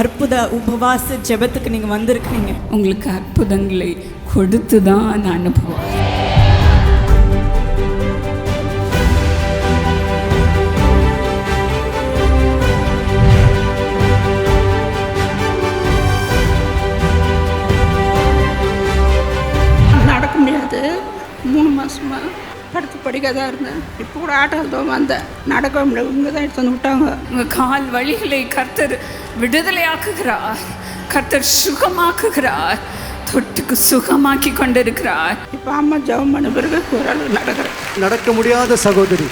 அற்புத உபவாச ஜெபத்துக்கு நீங்கள் வந்திருக்கிறீங்க உங்களுக்கு அற்புதங்களை கொடுத்து தான் அனுபவம். படிக்காத இருந்தேன். இப்போ கூட தான் வந்தேன் நடக்க முடியாது இங்கே தான் எடுத்து வந்து விட்டாங்க. உங்க கால் வழிகளை கர்த்தர் விடுதலையாக்குகிறார். கர்த்தர் சுகமாக்குகிறார். தொட்டுக்கு சுகமாக்கி கொண்டிருக்கிறார். இப்போ அம்மா ஜெபம் பண்ண பிறகு ஓரளவு நடக்கிறேன் நடக்க முடியாத சகோதரி.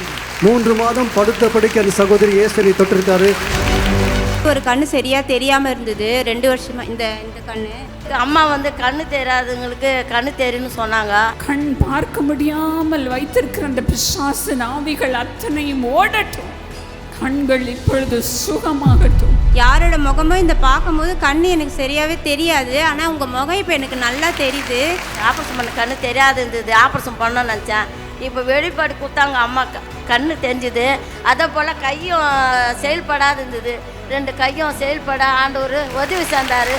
மூன்று மாதம் படுத்த படுக்க அந்த சகோதரி இயேசுவை தொட்டிருக்காரு. ஒரு கண்ணு சரியா தெரியாம இருந்தது. ரெண்டு வருஷமா இந்த இந்த கண்ணு. அம்மா வந்து கண்ணு தெரியாதவங்களுக்கு கண்ணு தெரியும்னு சொன்னாங்க. கண் பார்க்க முடியாமல் வைத்திருக்கிற அந்த பிசாசு நாவிகள் அத்தனையும் ஓடட்டும். கண்கள் இப்பொழுது சுகமாகட்டும். யாரோட முகமும் இந்த பார்க்கும்போது கண்ணு எனக்கு சரியாவே தெரியாது. ஆனா உங்க முகம் இப்போ எனக்கு நல்லா தெரியுது. ஆப்ரேஷன் பண்ண கண்ணு தெரியாது இருந்தது ஆப்ரேஷன் பண்ணணும்னு நினச்சேன். இப்போ வெளிப்பாடு கொடுத்தாங்க அம்மா கண்ணு தெரிஞ்சுது. அதே போல் கையும் செயல்படாது இருந்தது ரெண்டு கையும் செயல்பட ஆண்டவர் உதவி செஞ்சார்.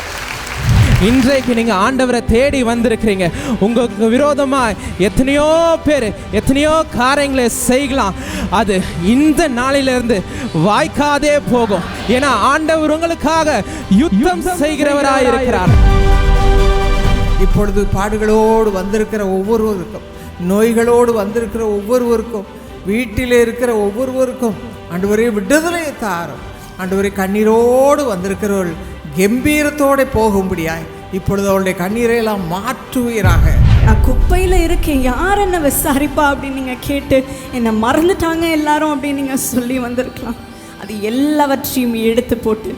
இன்றைக்கு நீங்க ஆண்டவரை தேடி வந்திருக்கிறீங்க. உங்களுக்கு விரோதமா எத்தனையோ பேர் எத்தனையோ காரியங்களை செய்யலாம். அது இந்த நாளிலிருந்து வாய்க்காதே போகும். ஏன்னா ஆண்டவர் உங்களுக்காக யுத்தம் செய்கிறவராய் இருக்கிறார். இப்பொழுது பாடுகளோடு வந்திருக்கிற ஒவ்வொருவருக்கும் நோய்களோடு வந்திருக்கிற ஒவ்வொருவருக்கும் வீட்டில் இருக்கிற ஒவ்வொருவருக்கும் ஆண்டவரே விடுதலையை தாரும். ஆண்டவரே கண்ணீரோடு வந்திருக்கிறவர்கள் கம்பீரத்தோடு போகும்படியாய் இப்பொழுது அவருடைய கண்ணீரை எல்லாம் மாற்றுவீராக. நான் குப்பையில் இருக்கேன். யார் என்ன விசாரிப்பா அப்படின்னு நீங்கள் கேட்டு என்னை மறந்துட்டாங்க எல்லாரும் அப்படின்னு நீங்கள் சொல்லி வந்திருக்கலாம். அது எல்லாவற்றையும் எடுத்து போட்டு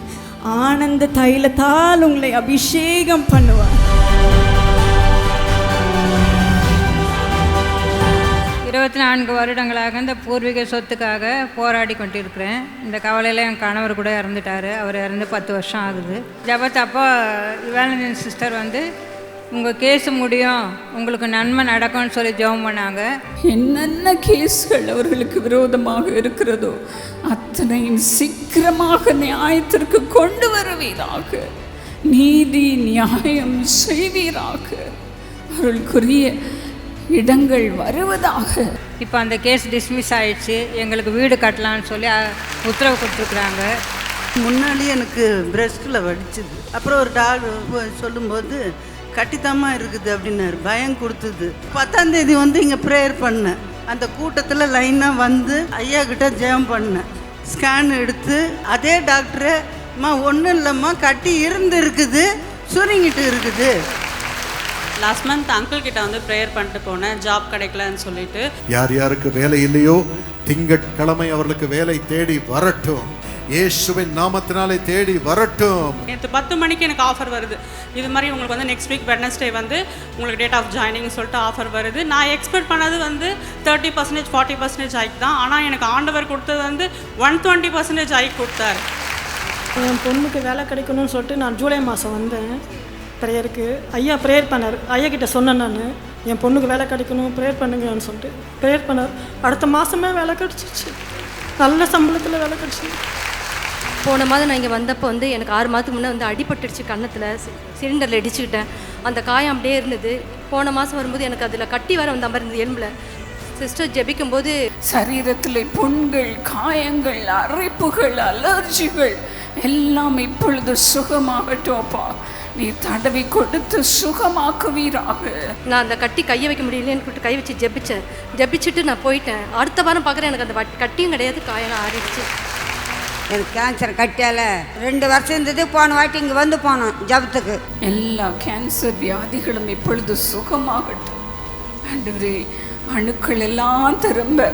ஆனந்த தைலத்தால் உங்களை அபிஷேகம் பண்ணுவார். இருபத்தி நான்கு வருடங்களாக இந்த பூர்வீக சொத்துக்காக போராடி கொண்டிருக்கிறேன். இந்த கவலையில் என் கணவர் கூட இறந்துட்டார். அவர் இறந்து பத்து வருஷம் ஆகுது. ஜபத்தப்போ வேலண்டின் சிஸ்டர் வந்து உங்கள் கேஸ் முடியும். உங்களுக்கு நன்மை நடக்கும்னு சொல்லி ஜெபம் பண்ணாங்க. என்னென்ன கேஸ்கள் அவர்களுக்கு விரோதமாக இருக்கிறதோ அத்தனையும் சீக்கிரமாக நியாயத்திற்கு கொண்டு வருவீராக. நீதி நியாயம் செய்வீராக. அவர்களுக்குரிய இடங்கள் வருவதாக. இப்போ அந்த கேஸ் டிஸ்மிஸ் ஆயிடுச்சு. எங்களுக்கு வீடு கட்டலான்னு சொல்லி உத்தரவு கொடுத்துருக்குறாங்க. முன்னாடி எனக்கு பிரஸ்ட்டில் வடிச்சுது அப்புறம் ஒரு டாக்டர் சொல்லும்போது கட்டித்தமா இருக்குது அப்படின்னாரு. பயம் கொடுத்தது. பத்தாம் தேதி வந்து இங்கே ப்ரேயர் பண்ணேன். அந்த கூட்டத்தில் லைனாக வந்து ஐயா கிட்ட ஜெபம் பண்ணேன். ஸ்கேன் எடுத்து அதே டாக்டரு அம்மா ஒன்றும் இல்லைம்மா கட்டி இருந்து இருக்குது சுருங்கிட்டு இருக்குது. லாஸ்ட் மந்த் அங்கிள் கிட்ட வந்து ப்ரேயர் பண்ணிட்டு போனேன். ஜாப் கிடைக்கலன்னு சொல்லிட்டு. யார் யாருக்கு வேலை இல்லையோ திங்கட்கிழமை அவர்களுக்கு வேலை தேடி வரட்டும். இயேசுவின் நாமத்தினாலே தேடி வரட்டும். நேற்று பத்து மணிக்கு எனக்கு ஆஃபர் வருது. இது மாதிரி உங்களுக்கு வந்து நெக்ஸ்ட் வீக் வெட்னஸ்டே வந்து உங்களுக்கு டேட் ஆஃப் ஜாயினிங் சொல்லிட்டு ஆஃபர் வருது. நான் எக்ஸ்பெக்ட் பண்ணது வந்து thirty percentage forty percentage hike தான். ஆனால் எனக்கு ஆண்டவர் கொடுத்தது வந்து ஒன் டுவெண்ட்டி பர்சன்டேஜ் ஹைக் கொடுத்தாரு. என் பொண்ணுக்கு வேலை கிடைக்கணும்னு சொல்லிட்டு நான் ஜூலை மாதம் வந்தேன். ப்ரேயருக்கு. ஐயா ப்ரேயர் பண்ணார். ஐயா கிட்ட சொன்னேன் நான். என் பொண்ணுக்கு வேலை கிடைக்கணும் ப்ரேயர் பண்ணுங்கன்னு சொல்லிட்டு. ப்ரேயர் பண்ணார். அடுத்த மாதமே வேலை கிடச்சிச்சு நல்ல சம்பளத்தில் வேலை கிடச்சி போன மாதம் நான் இங்கே வந்தப்போ வந்து எனக்கு ஆறு மாதத்துக்கு முன்னே வந்து அடிபட்டுடுச்சு கன்னத்தில். சிலிண்டரில் இடிச்சுக்கிட்டேன். அந்த காயம் அப்படியே இருந்தது. போன மாதம் வரும்போது எனக்கு அதில் கட்டி வர வந்த மாதிரி இருந்தது எலும்பில். சிஸ்டர் ஜெபிக்கும்போது சரீரத்தில் புண்கள் காயங்கள் அரைப்புகள் அலர்ஜிகள் எல்லாம் இப்பொழுது சுகமாகட்டும்ப்பா நீ தடவி கொடுத்து சுகமாக்குவீராக. நான் அந்த கட்டி கையை வைக்க முடியலன்னு சொல்லிட்டு கை வச்சு ஜெபிச்சேன். ஜெபிச்சுட்டு நான் போயிட்டேன். அடுத்த வாரம் பார்க்குறேன் எனக்கு அந்த கட்டியும் கிடையாது காயம் ஆறிடுச்சு. எனக்கு கேன்சர் கட்டியால ரெண்டு வருஷம் இருந்தது போன வாட்டி இங்கே வந்து போனோம் ஜபத்துக்கு. எல்லா கேன்சர் வியாதிகளும் இப்பொழுது சுகமாகட்டும். ஆண்டவரே அணுக்கள் எல்லாம் திரும்ப.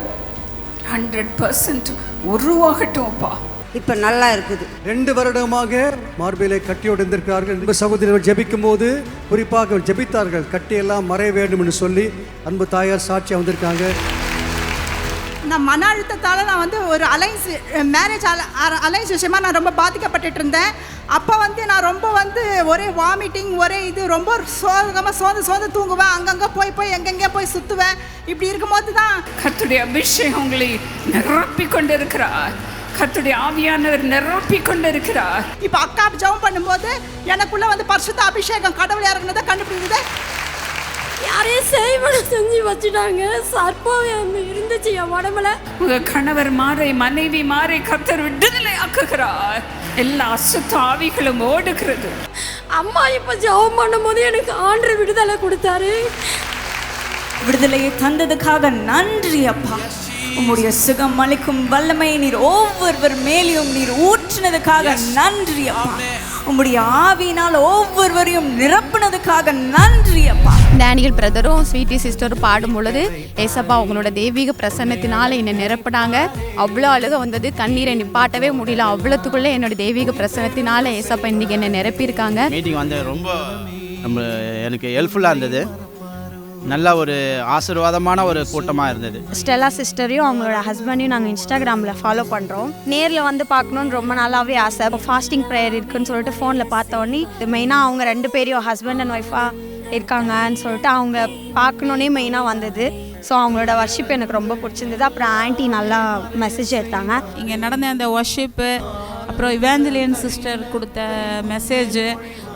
ஹண்ட்ரட் பர்சன்ட் உருவாகட்டும்ப்பா இப்போ நல்லா இருக்குது. ரெண்டு வருடமாக மார்பிலை கட்டியோடு இருந்திருக்கிறார்கள் அன்பு சகோதரர்கள் ஜெபிக்கும் போது குறிப்பாக ஜெபித்தார்கள். கட்டியெல்லாம் மறைய வேண்டும் என்று சொல்லி அன்பு தாயார் சாட்சியாக வந்திருக்காங்க நான் மன அழுத்தத்தால் நான் வந்து ஒரு அலைன்ஸ் மேரேஜ் அலைன்ஸ் விஷயமா நான் ரொம்ப பாதிக்கப்பட்டுட்டு இருந்தேன். அப்போ வந்து நான் ரொம்ப வந்து ஒரே வாமிட்டிங் ஒரே இது ரொம்ப சோகமாக சோர்ந்து சோர்ந்து தூங்குவேன். அங்கங்கே போய் போய் எங்கெங்கே போய் சுற்றுவேன் இப்படி இருக்கும்போது தான் கர்த்தருடைய அபிஷேகம் உங்களை நிரப்பி கொண்டிருக்கிறார் கர்த்தருடைய ஆவியானவர் நிரப்பி கொண்டிருக்கிறார் இப்போ அக்கா ஜெபம் பண்ணும்போது எனக்குள்ள வந்து பரிசுத்த அபிஷேகம் கடவுள் இறங்குனதை கண்டுபிடிக்குது. யாரையும் செய்வனம் செஞ்சு வச்சுட்டாங்க. சர்ப்பம் இருந்துச்சு என் உடம்புல. உங்க கணவர் மாறை மனைவி மாறை கர்த்தர் விடுதலை ஆக்குகிறார். எல்லா அசுத்த ஆவிகளும் ஓடுகிறது. அம்மா இப்போ ஜெபம் பண்ணும்போது எனக்கு ஆண்டு விடுதலை கொடுத்தாரு. விடுதலையை தந்ததுக்காக நன்றி அப்பா. உம்முடைய சுகம் அளிக்கும் வல்லமை நீர் ஒவ்வொருவர் மேலேயும் நீர் ஊற்றினதுக்காக நன்றி அப்பா. உம்முடைய ஆவியினால் ஒவ்வொருவரையும் நிரப்புனதுக்காக நன்றி அப்பா. டேனியல் பிரதரும் ஸ்வீட்டி சிஸ்டரும் பாடும் பொழுது ஏசப்பா உங்களோட தெய்வீக பிரசன்னத்தினால என்னை நிரப்புனாங்க. அவ்வளோ அழுக வந்தது. கண்ணீரை நிப்பாட்டவே முடியல. அவ்வளோத்துக்குள்ளே என்னோட தெய்வீக பிரசன்னத்தினால ஏசப்பா இன்னைக்கு என்னை நிரப்பியிருக்காங்க. மீட்டிங் வந்து ரொம்ப நம்ம எனக்கு ஹெல்ப்ஃபுல்லாக இருந்தது. நல்ல ஒரு ஆசீர்வாதமான ஒரு கூட்டமாக இருந்தது. ஸ்டெல்லா சிஸ்டரையும் அவங்களோட ஹஸ்பண்டையும் நாங்கள் இன்ஸ்டாகிராமில் ஃபாலோ பண்ணுறோம் நேரில் வந்து பார்க்கணுன்னு ரொம்ப நாளாகவே ஆசை. ஃபாஸ்டிங் ப்ரேயர் இருக்குன்னு சொல்லிட்டு ஃபோனில் பார்த்த உடனே மெயினாக அவங்க ரெண்டு பேரையும் ஹஸ்பண்ட் அண்ட் ஒய்ஃபாக இருக்காங்கன்னு சொல்லிட்டு அவங்க பார்க்கணுன்னே மெயினாக வந்தது. ஸோ அவங்களோட வர்ஷிப் எனக்கு ரொம்ப பிடிச்சிருந்தது. அப்புறம் ஆன்ட்டி நல்லா மெசேஜ் எடுத்தாங்க. இங்கே நடந்த அந்த ஒர்ஷிப்பு அப்புறம் இவாஞ்சலியன் சிஸ்டர் கொடுத்த மெசேஜ்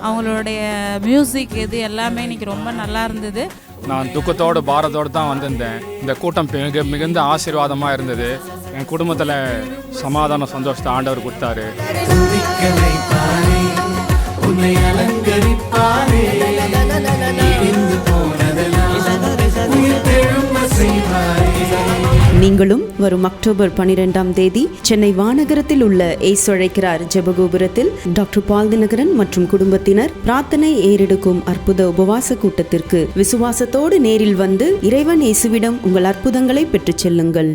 அவங்களுடைய மியூசிக் இது எல்லாமே இன்னைக்கு ரொம்ப நல்லா இருந்தது. நான் துக்கத்தோடு பாரத்தோடு தான் வந்திருந்தேன். இந்த கூட்டம் மிக மிகுந்த ஆசீர்வாதமாக இருந்தது. என் குடும்பத்தில் சமாதானம் சந்தோஷத்தை ஆண்டவர் கொடுத்தாரு. நீங்களும் வரும் அக்டோபர் பனிரெண்டாம் தேதி சென்னை வானகரத்தில் உள்ள ஏசழைக்கிறார் ஜெபகோபுரத்தில். டாக்டர் பால் தினகரன் மற்றும் குடும்பத்தினர் பிரார்த்தனை ஏறெடுக்கும் அற்புத உபவாச கூட்டத்திற்கு விசுவாசத்தோடு நேரில் வந்து இறைவன் இயேசுவிடம் உங்கள் அற்புதங்களை பெற்றுச் செல்லுங்கள்.